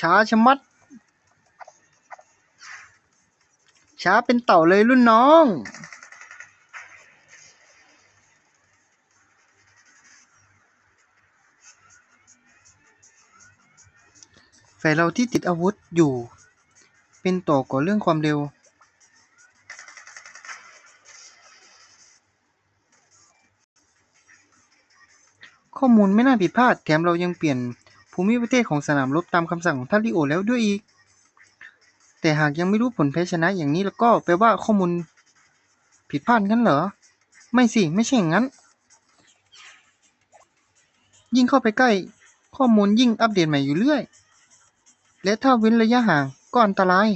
ช้าชะมัด ช้าเป็นเต่าเลยรุ่นน้อง ฝ่ายเราที่ติดอาวุธอยู่ เป็นต่อก่อเรื่องความเร็วข้อมูลไม่น่าผิดพลาด แถมเรายังเปลี่ยน ภูมิประเทศของสนามรบตามคำสั่งของท่านลิโอแล้วด้วยอีก แต่หากยังไม่รู้ผลแพ้ชนะอย่างนี้แล้วก็แปลว่าข้อมูลผิดพลาดงั้นเหรอ ไม่สิ ไม่ใช่อย่างนั้น ยิ่งเข้าไปใกล้ ข้อมูลยิ่งอัปเดตใหม่อยู่เรื่อย และถ้าเว้นระยะห่างก็อันตราย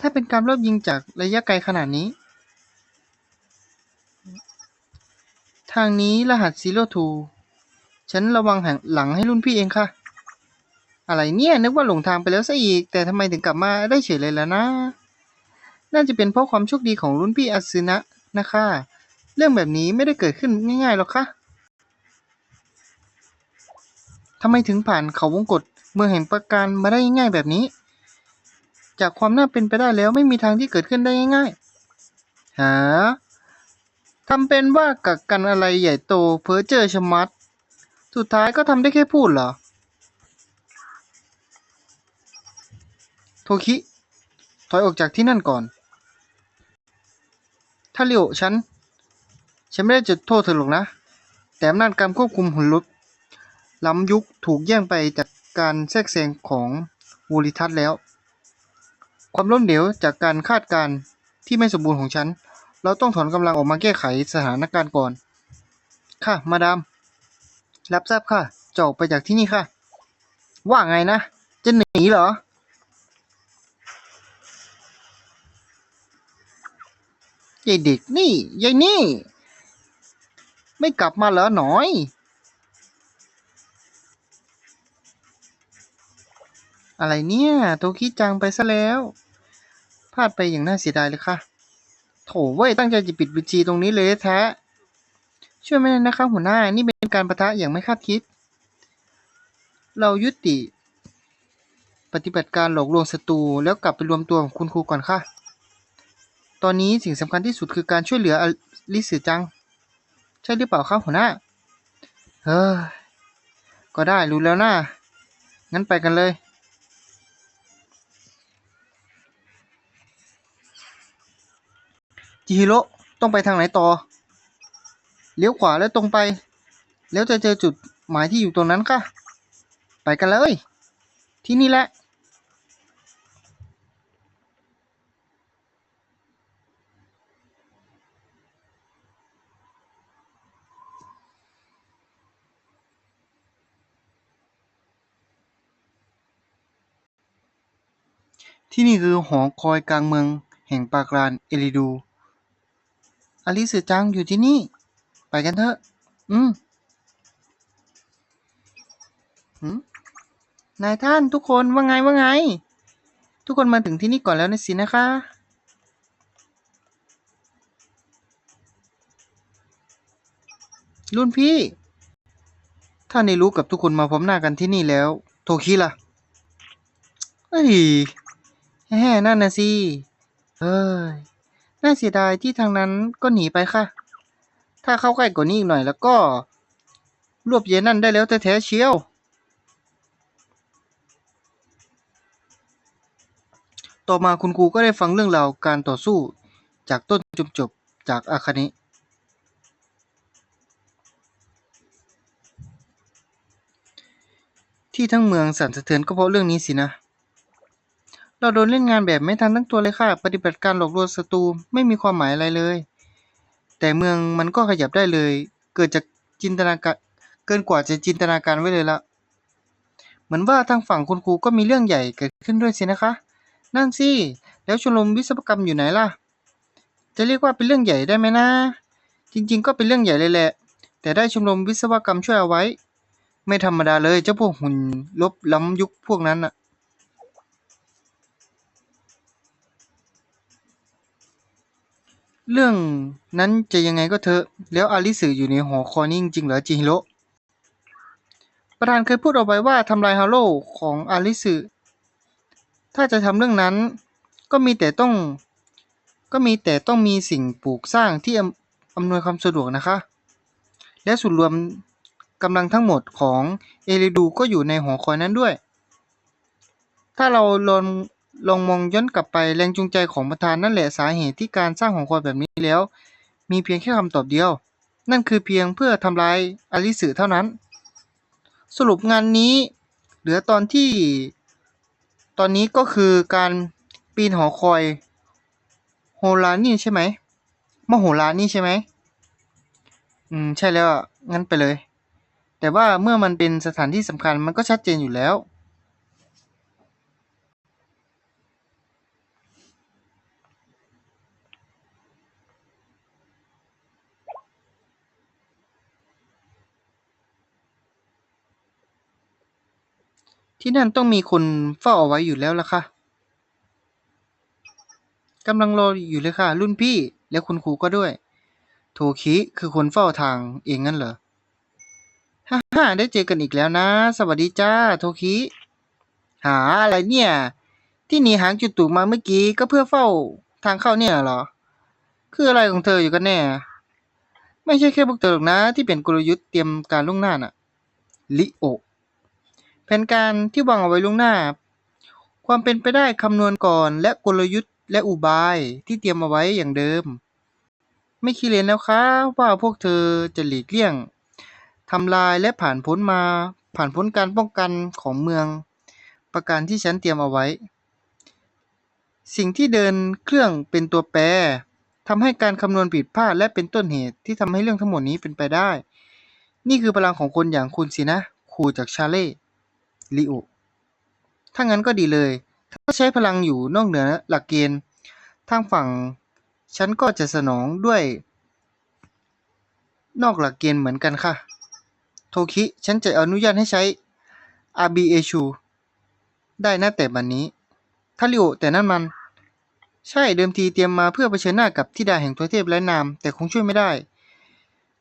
ถ้าเป็นการรอบยิงจากระยะไกลขนาดนี้ ทางนี้รหัส Zero Two ฉันระวังหันหลังให้รุ่นพี่เองค่ะ อะไรเนี่ย นึกว่าหลงทางไปแล้วซะอีก แต่ทำไมถึงกลับมาได้เฉยเลยล่ะนะ น่าจะเป็นเพราะความโชคดีของรุ่นพี่อาซึนะนะคะ เรื่องแบบนี้ไม่ได้เกิดขึ้นง่ายๆหรอกค่ะทำไมถึงผ่านเขาวงกฏเมืองแห่งประการมาได้ง่ายๆแบบนี้ จากความน่าเป็นไปได้แล้วไม่มีทางที่เกิดขึ้นได้ง่ายๆ หา ทำเป็นว่ากักกันอะไรใหญ่โตเพ้อเจอชะมัด สุดท้ายก็ทำได้แค่พูดเหรอ โทคิ ถอยออกจากที่นั่นก่อน ถ้าเลียวฉัน ฉันไม่ได้จะโทษเธอหรอกนะ แต่อำนาจการควบคุมหุ่นรถล้ำยุคถูกแย่งไปจากการแทรกแซงของวูริทัศแล้ว ความล้มเหลวจากการคาดการณ์ที่ไม่สมบูรณ์ของฉัน เราต้องถอนกำลังออกมาแก้ไขสถานการณ์ก่อน ค่ะ มาดาม รับทราบค่ะจะออกไปจากที่นี่ค่ะ ว่าไงนะ จะหนีเหรอ ยายเด็กนี่ ยายนี่ ไม่กลับมาเหรอหนอย อะไรเนี่ยโตคิดจังไปซะแล้ว พลาดไปอย่างน่าเสียดายเลยค่ะ โถเว้ยตั้งใจจะปิดบัญชีตรงนี้เลยแท้ ช่วยไม่ได้นะครับหัวหน้า นี่เป็นการประทะอย่างไม่คาดคิด เรายุติ ปฏิบัติการหลอกลวงศัตรูแล้วกลับไปรวมตัวกับคุณครูก่อนค่ะ ตอนนี้สิ่งสำคัญที่สุดคือการช่วยเหลืออลิสือจัง ใช่หรือเปล่าครับหัวหน้า เฮ้ยก็ได้รู้แล้วนะงั้นไปกันเลย จิฮิโร่ต้องไปทางไหนต่อ เลี้ยวขวาแล้วตรงไป แล้วจะเจอจุดหมายที่อยู่ตรงนั้นค่ะ ไปกันเลย ที่นี่แหละ ที่นี่คือหอคอยกลางเมืองแห่งปรากรานเอริดู อลิสือจังอยู่ที่นี่ ไปกันเถอะอืมหืมนายท่านทุกคนว่าไงว่าไง ทุกคนมาถึงที่นี่ก่อนแล้วนะสินะคะ รุ่นพี่ ถ้าในรู้กับทุกคนมาพร้อมหน้ากันที่นี่แล้ว โทคิล่ะเอ้ยแฮ่นั่นนะสิเฮ้ย น่าเสียดายที่ทางนั้นก็หนีไปค่ะ ถ้าเข้าใกล้กว่านี้อีกหน่อยแล้วก็ รวบเย็นนั่นได้แล้วแท้ๆเชียว ต่อมาคุณครูก็ได้ฟังเรื่องราวการต่อสู้จากต้นจนจบจากอาคาเนะที่ทั้งเมืองสั่นสะเทือนก็เพราะเรื่องนี้สินะ เราโดนเล่นงานแบบไม่ทันตั้งตัวเลยค่ะ ปฏิบัติการหลอกลวงศัตรูไม่มีความหมายอะไรเลย แต่เมืองมันก็ขยับได้เลย เกิดจากจินตนาการเกินกว่าจะจินตนาการไว้เลยละเหมือนว่าทางฝั่งคุณครูก็มีเรื่องใหญ่เกิดขึ้นด้วยสินะคะ นั่นสิ แล้วชมรมวิศวกรรมอยู่ไหนล่ะ จะเรียกว่าเป็นเรื่องใหญ่ได้ไหมนะ จริงๆ ก็เป็นเรื่องใหญ่เลยแหละ แต่ได้ชมรมวิศวกรรมช่วยเอาไว้ ไม่ธรรมดาเลยเจ้าพวกหุ่นลบล้ำยุคพวกนั้นน่ะ เรื่องนั้นจะยังไงก็เถอะ แล้วอาริสึอยู่ในหอคอยนี่จริงๆเหรอจิฮิโร่ประธานเคยพูดเอาไว้ว่าทำลายฮาโลของอาริสึถ้าจะทำเรื่องนั้น ก็มีแต่ต้อง ก็มีแต่ต้องมีสิ่งปลูกสร้างที่อำอำนวยความสะดวกนะคะ และส่วนรวมกำลังทั้งหมดของเอริดูก็อยู่ในหอคอยนั้นด้วย ถ้าเราลอง ลองมองย้อนกลับไปแรงจูงใจของประธานนั่นแหละสาเหตุที่การสร้างหองคอยแบบนี้แล้ว มีเพียงแค่คำตอบเดียว นั่นคือเพียงเพื่อทำลายอาริสึเท่านั้น สรุปงานนี้ เหลือตอนที่ ตอนนี้ก็คือการปีนหอคอย โฮลานี่ใช่ไหมมโหฬารนี่ใช่ไหมอืมใช่แล้วงั้นไปเลย แต่ว่าเมื่อมันเป็นสถานที่สำคัญมันก็ชัดเจนอยู่แล้ว ที่นั่นต้องมีคนเฝ้าเอาไว้อยู่แล้วล่ะค่ะ กำลังรออยู่เลยค่ะ รุ่นพี่และคุณครูก็ด้วย โทคิคือคนเฝ้าทางเองงั้นเหรอ ฮ่าฮ่าได้เจอกันอีกแล้วนะ สวัสดีจ้า โทคิ หาอะไรเนี่ย ที่หนีหางจุดตูมาเมื่อกี้ก็เพื่อเฝ้าทางเข้าเนี่ยเหรอ คืออะไรของเธออยู่กันแน่ ไม่ใช่แค่พวกเธอหรอกนะ ที่เป็นกลยุทธ์เตรียมการล่วงหน้าน่ะ ลิโอ แผนการที่วางเอาไว้ล่วงหน้า ความเป็นไปได้คำนวณก่อนและกลยุทธ์และอุบายที่เตรียมเอาไว้อย่างเดิม ไม่คิดเลยแล้วคะว่าพวกเธอจะหลีกเลี่ยงทำลายและผ่านพ้นมา ผ่านพ้นการป้องกันของเมือง ประการที่ฉันเตรียมเอาไว้ สิ่งที่เดินเครื่องเป็นตัวแปรทำให้การคำนวณผิดพลาดและเป็นต้นเหตุที่ทำให้เรื่องทั้งหมดนี้เป็นไปได้ นี่คือพลังของคนอย่างคุณสินะครูจากชาเล่ ลิโอถ้างั้นก็ดีเลย ถ้าใช้พลังอยู่นอกเหนือหลักเกณฑ์ ทางฝั่ง ฉันก็จะสนองด้วย นอกหลักเกณฑ์เหมือนกันค่ะ โทคิ ฉันจะอนุญาตให้ใช้ RBHU ได้นะแต่บันนี้ถ้าลิโอแต่นั่นมัน ใช่เดิมทีเตรียมมาเพื่อเผชิญหน้ากับทิดาแห่งตัวเทพและนาม แต่คงช่วยไม่ได้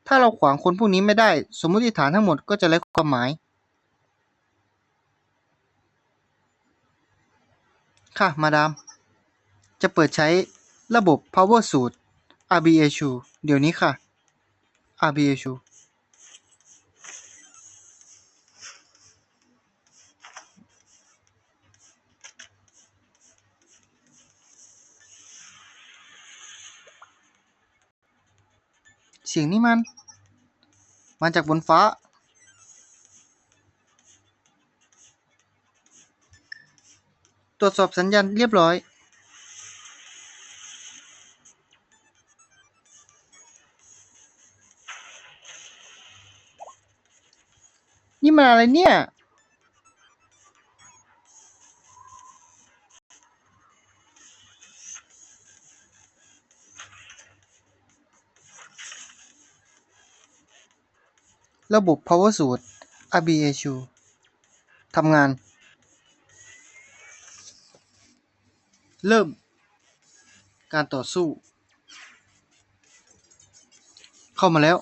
ถ้าเราขวางคนพวกนี้ไม่ได้ สมมติฐานทั้งหมดก็จะไร้ความหมาย ค่ะ มาดาม จะเปิดใช้ระบบ Power Suite RBHU เดี๋ยวนี้ค่ะ RBHU เสียงนี้มัน มาจากบนฟ้า รวจสอบสัญญาณเรียบร้อย นี่มันอะไรเนี่ย ระบบ Power Suite RBHU ทำงาน เริ่มการต่อสู้ เข้ามาแล้ว